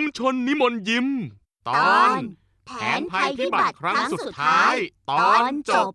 มชนนิมนต์ยิ้มตตออนนแผนภัยพิบัติครั้งสุดท้าย ตอนจบ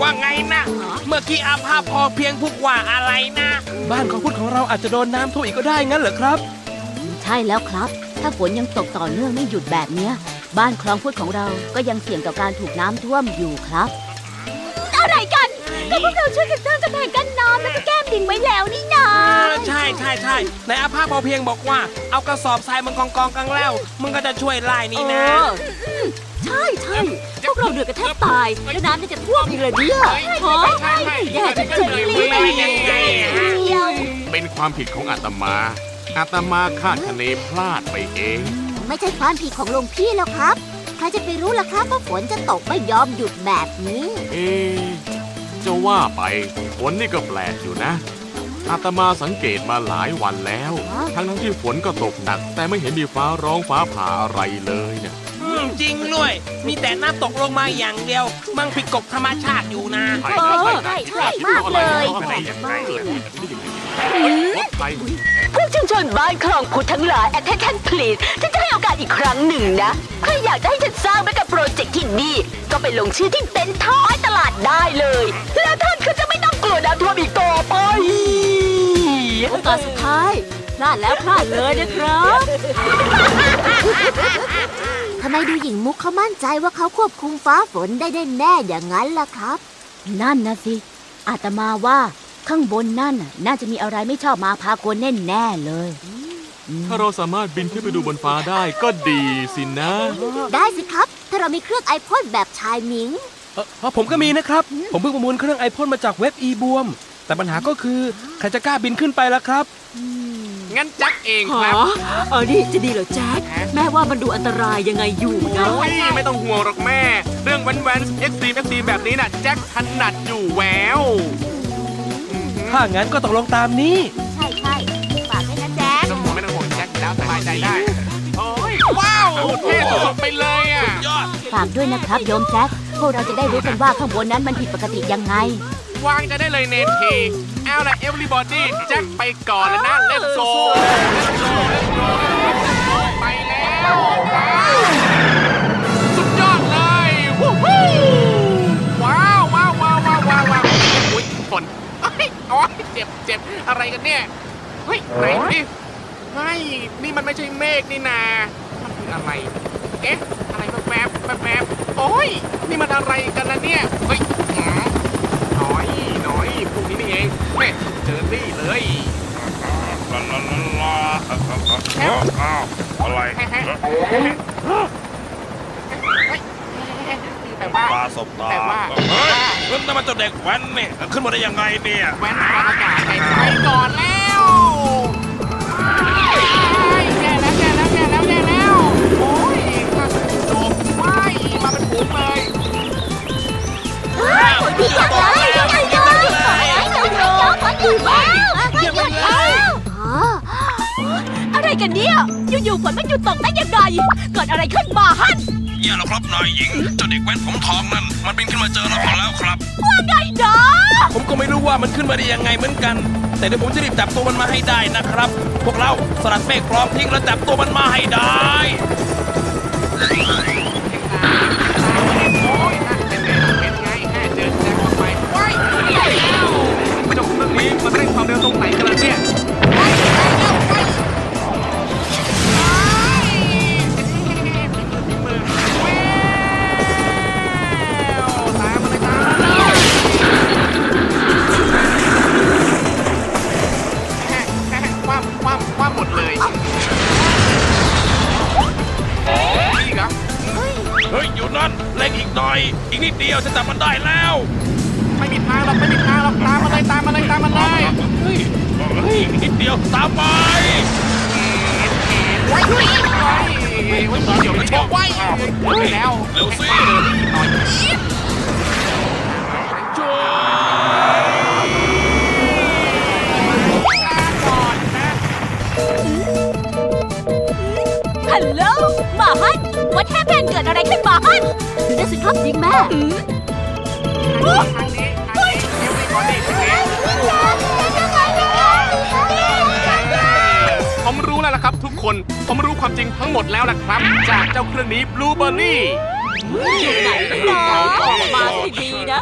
ว่าไงนะ เมื่อกี้อาภาพพอเพียงพูดว่าอะไรนะ บ้านของพุทธของเราอาจจะโดนน้ำท่วมอีกก็ได้งั้นเหรอครับ ใช่แล้วครับ ถ้าฝนยังตกต่อเนื่องไม่หยุดแบบเนี้ย บ้านคลองพุทธของเราก็ยังเสี่ยงต่อการถูกน้ำท่วมอยู่ครับ อะไรกัน ก็พวกเราช่วยกันสร้างกำแพงกันน้ำแล้วก็แก้มดินไว้แล้วนี่นาเออใช่ใช่ใช่ในอาภาพพอเพียงบอกว่า เอากระสอบทรายมันกองกองๆกันแล้ว มึงก็จะช่วยไล่นี่นะเอออืมใช่ใช่พวกเราเดือดกันแทบตาย แล้วน้ำจะท่วมอีกเลยเนี่ยโอ้ยแย่จริงๆเลยเป็นความผิดของอาตมา อาตมาคาดคะเนพลาดไปเอง ไม่ใช่ความผิดของหลวงพี่แล้วครับ ใครจะไปรู้ล่ะครับว่าฝนจะตกไม่ยอมหยุดแบบนี้ เอ๊ะจะ ว่าไปฝนนี่ก็แปลกอยู่นะอาตมาสังเกตมาหลายวันแล้วฮะทั้งทั้งๆที่ฝนก็ตกหนัก แต่ไม่เห็นมีฟ้าร้องฟ้าผ่าอะไรเลยเนี่ยอืมจริงด้วย มีแต่น้ำตกลงมาอย่างเดียว มันผิดกฎธรรมชาติอยู่นะใช่เออใช่ใช่มากเลยอะไรอย่างไรเลยรถไฟพวกชุมชนบ้านคลองพุทธทั้งหลาย attention please ฉันจะให้โอกาสอีกครั้งหนึ่งนะ ใครอยากจะให้ฉันสร้างแมกะโปรเจกต์ ที่นี่ ก็ไปลงชื่อที่เต็นท์ท้ายตลาดได้เลย แล้วท่านก็จะไม่ต้องกลัวน้ำท่วมอีกต่อไป โอกาสสุดท้ายพลาดแล้วพลาดเลยนะครับทำไมดูหญิงมุกเขามั่นใจว่าเขาควบคุมฟ้าฝนได้แน่ๆอย่างนั้นล่ะครับ นั่นนะสิ อาตมาว่าข้างบนนั่นน่ะน่าจะมีอะไรไม่ชอบมาพากลแน่ๆเลยอืม ถ้าเราสามารถบินขึ้นไปดูบนฟ้าได้ก็ดีสินะ ได้สิครับ ถ้าเรามีเครื่องไอพ่นแบบชายหมิง เออเพราะผมก็มีนะครับ ผมเพิ่งประมูลเครื่องไอพ่นมาจากเว็บอีบวม แต่ปัญหาก็คือใครจะกล้าบินขึ้นไปล่ะครับ งั้นจักเองหครับอเออนี่จะดีเหรอแจ๊คแม่ว่ามันดูอันตรายยังไงอยู่นะโอ้ยไม่ต้องห่วงหรอกแม่ เรื่องแว้นแว้นเอ็กซ์ตรีมเอ็กซ์ตรีมแบบนี้น่ะแจ็คถนัดอยู่แวว ถ้างั้นก็ต้องลงตามนี้ เท่สุดๆไปเลยอะยอดฝากด้วยนะครับโยมแจ็คพวกเราจะได้รู้กันว่าข้างบนนั้นมันผิดปกติยังไง วางใจได้เลยเนนทีเอาละเอเวอร์บอดี้แจ็คไปก่อนเลยนะเล่นโซไปแล้วว้าวสุดยอดเลยวู้ฮู้ว้าวว้าวว้าวว้าวว้าวว้าวอุ้ยฝนเฮ้ยโอ้ยเจ็บเจ็บอะไรกันเนี่ยเฮ้ยไหนดิเฮ้ยนี่มันไม่ใช่เมฆนี่นามันคื อะไร เอ๊ะ อะไรแวบแวบแวบโอ้ย นี่มันอะไรกันนะเนี่ย เฮ้ยน้อยน้อยพวกนี้นี่เองแม่เจอนี่เลยลาลาลาลาอ้าวอะไรแฮะแฮะเฮ้ยแต่ว่าตาสบตาแต่ว่าเฮ้ยนั่นมันเจ้าเด็กแว้นเนี่ยขึ้นมาได้ยังไงเนี่ย แว้นกลางอากาศไปก่อนแล้ว กันเนี่ย อยู่ๆฝนมันหยุดตกได้ยังไง เกิดอะไรขึ้นมาฮั่นอย่าหรอกครับนายหญิงเจ้าเด็กแว้นผมทองนั่น มันบินขึ้นมาเจอเราก่อนแล้วครับไอ้ดอผมก็ไม่รู้ว่ามันขึ้นมาได้ยังไงเหมือนกัน แต่เดี๋ยวผมจะรีบจับตัวมันมาให้ได้นะครับ พวกเราสลัดเมฆกรองทิ้งแล้วจับตัวมันมาให้ได้โอ้ยนั่นเป็นไงเป็นไงแค่เจอแจ็คเข้าไปว้ายไม่ต้องเครื่องนี้มันเร่งความเร็วตรงไหนกันล่ะเนี่ยว้าย ยอีกนิดเดียวตามไปไว้ไว้ไว้ไว้เดี๋ยวเดี๋ยวไว้ไปแล้วเร็วสิหน่อยช่วยก่อนนะฮัลโหลหมาฮันวัดแทเพนเกิดอะไรขึ้นหมาฮันดูนั่นสิครับยิงแม่ทางนี้ทางนี้เอวไปก่อนดิ รู้แล้วล่ะครับ ทุกคน ผมรู้ความจริงทั้งหมดแล้วล่ะครับ จากเจ้าเครื่องนี้บลูเบอร์รี่ อยู่ไหนหรอออกมาสิดีนะ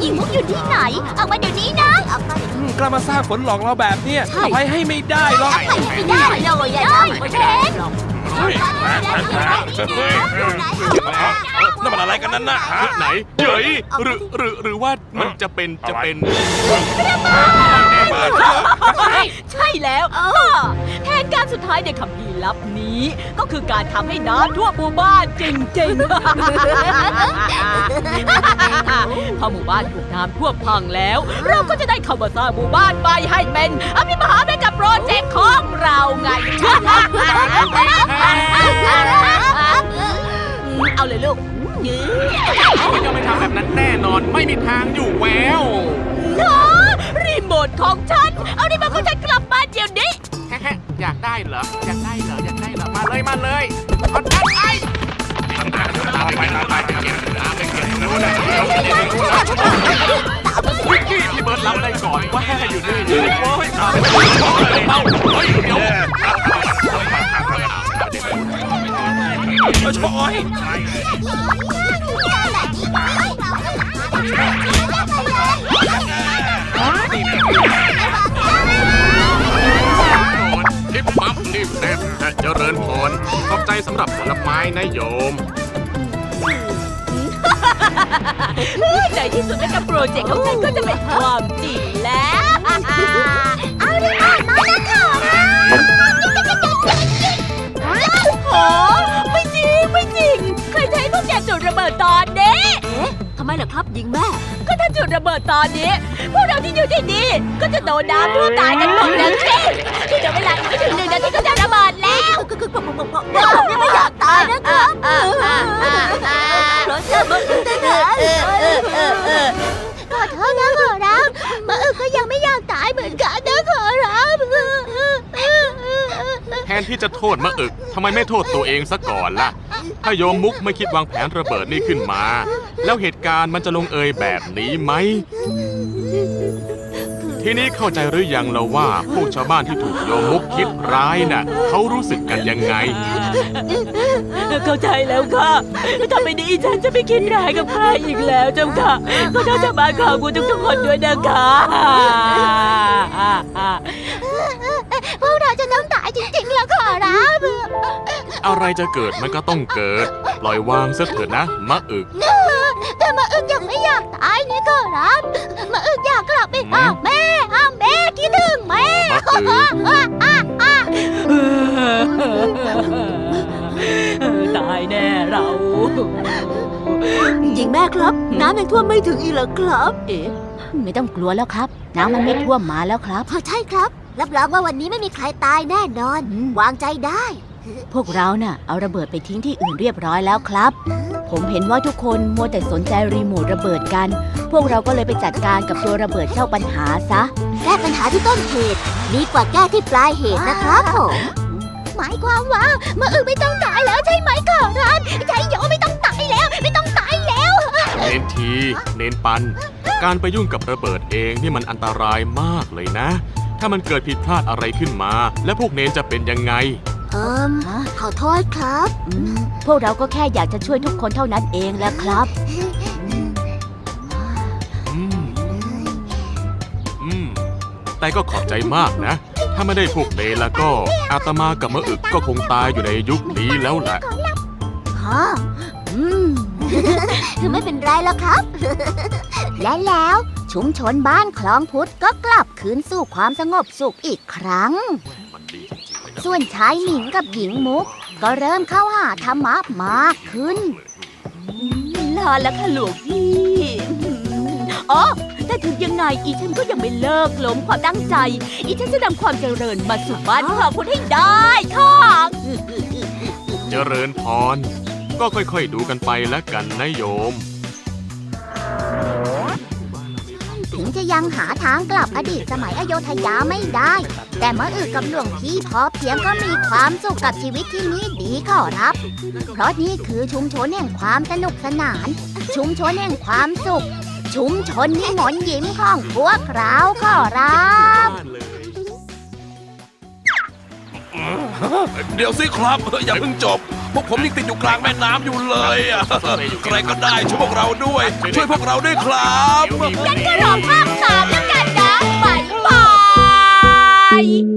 อีมุกอยู่ที่ไหน ออกมาเดี๋ยวนี้นะออกมาอืมกล้ามาสร้างฝนหลอกเราแบบเนี้ยใช่อภัยให้ไม่ได้หรอกไปไม่ได้เลยอะนะเบนเฮ้ย นั่นมันอะไรกันนั่นน่ะฮะไหนเย้ยหรือหรือหรือว่ามันจะเป็นจะเป็นใช่แล้วแผนการสุดท้ายในคำพีร์ ลับนี้ ก็คือการทำให้น้ำท่วมหมู่บ้านจริงๆ พอหมู่บ้านถูกน้ำท่วมพังแล้ว เราก็จะได้เข้ามาสร้างหมู่บ้านไปให้เป็นอภิมหาเมกะโปรเจกต์ของเราไง เอาเลยลูกยื้อเขาจะไม่ทำแบบนั้นแน่นอนไม่มีทางอยู่แววเหรอรีโมทของฉัน เอารีโมทของฉันกลับมาเดี๋ยวนี้แค่อยากได้เหรออยากได้ มาเลยมาเลยเอาทันไอ้ไปไปไปเก็บไปเก็บรู้นะวิกกี้ที่เบิร์ดรับได้ก่อนว่าอยู่นี่โอ้ยมาเลยเป้าเฮ้ยเดี๋ยวเออช่วย สำหรับผลไม้นะโยม ในที่สุดแล้วกับโปรเจกต์ของฉันก็จะเป็นความจริงแล้ว เอาดิอ่านมานะค่ะโอ้ไม่จริง ไม่จริง ใครจะให้พวกแกจุดระเบิดตอนนี้ เอ๊ะทำไมล่ะครับยิงแม่ ก็ถ้าจุดระเบิดตอนนี้ พวกเราที่อยู่ที่นี่ก็จะโดนน้ำท่วมตายกันหมดแล้วสิที่เดี๋ยวเวลาอีกไม่ถึงหนึ่งนาทีก็จะ ผมยังไม่อยากตายนะครับเพราะจะมันจะหาขอโทษนะขอรับมาเอึกก็ยังไม่อยากตายเหมือนกันนะขอรับแทนที่จะโทษมะอึกทำไมไม่โทษตัวเองซะก่อนล่ะ ถ้าโยมมุกไม่คิดวางแผนระเบิดนี่ขึ้นมา แล้วเหตุการณ์มันจะลงเอยแบบนี้ไหม ทีนี้เข้าใจหรือยังแล้วว่าพวกชาวบ้านที่ถูกโยมมุกคิดร้ายน่ะเขารู้สึกกันยังไง เข้าใจแล้วค่ะถ้าไม่ดีฉันจะไม่คิดร้ายกับใครอีกแล้วเจ้าค่ะก็ถ้าจะมาข่าวคุณทุกๆคนด้วยนะคะพวกเราจะต้องตายจริงๆแล้วขอรับอะไรจะเกิดมันก็ต้องเกิด ปล่อยวางซะเถอะนะมะอึกแต่มาอึกยังไม่อยากตายนี่ขอรับ หญิงแม่ครับ น้ำยังท่วมไม่ถึงอีกเหรอครับ เอ๊ะไม่ต้องกลัวแล้วครับ น้ำมันไม่ท่วมมาแล้วครับ พอใช่ครับ รับรองว่าวันนี้ไม่มีใครตายแน่นอน วางใจได้ พวกเราน่ะ เอาระเบิดไปทิ้งที่อื่นเรียบร้อยแล้วครับ ผมเห็นว่าทุกคนมัวแต่สนใจรีโมทระเบิดกัน พวกเราก็เลยไปจัดการกับตัวระเบิดเจ้าปัญหาซะ แก้ปัญหาที่ต้นเหตุดีกว่าแก้ที่ปลายเหตุนะครับผม หมายความว่ามาอึไม่ต้องตายแล้วใช่ไหมขอรับใช่โยไม่ต้องตายแล้ว ไม่ต้องตายแล้ว เนนที เนนปัน การไปยุ่งกับระเบิดเองนี่มันอันตรายมากเลยนะ ถ้ามันเกิดผิดพลาดอะไรขึ้นมา และพวกเนนจะเป็นยังไงเอิมขอโทษครับ พวกเราก็แค่อยากจะช่วยทุกคนเท่านั้นเองแหละครับแต่ก็ขอบใจมากนะ ถ้าไม่ได้พวกเนนแล้วก็อาตมากับมะอึกก็คงตายอยู่ในยุคนี้แล้วแหละฮะอืมคือไม่เป็นไรแล้วครับ และแล้วชุมชนบ้านคลองพุทธก็กลับคืนสู่ความสงบสุขอีกครั้ง มันดีจริงๆเลยนะส่วนชายหนิงกับหญิงมุก ก็เริ่มเข้าหาธรรมะมากขึ้น ลาแล้วค่ะหลวงพี่ อ๋อ แต่ถึงยังไงอีฉันก็ยังไม่เลิกล้มความตั้งใจ อีฉันจะนำความเจริญมาสู่บ้านครอบครัวให้ได้ค่ะเจริญพร ก็ค่อยๆดูกันไปแล้วกันนะโยม ถึงจะยังหาทางกลับอดีตสมัยอโยธยาไม่ได้ แต่มะอึกกับหลวงพี่พอเพียงก็มีความสุขกับชีวิตที่นี่ดีขอรับ เพราะนี่คือชุมชนแห่งความสนุกสนาน ชุมชนแห่งความสุข ชุมชนนิมนต์ยิ้มของพวกเราขอรับ เดี๋ยวสิครับ อย่าเพิ่งจบ พวกผมยังติดอยู่กลางแม่น้ำอยู่เลยอะใครก็ได้ช่วยพวกเราด้วย ช่วยพวกเราด้วยครับ งั้นก็รอภาคสามแล้วกันนะบายบาย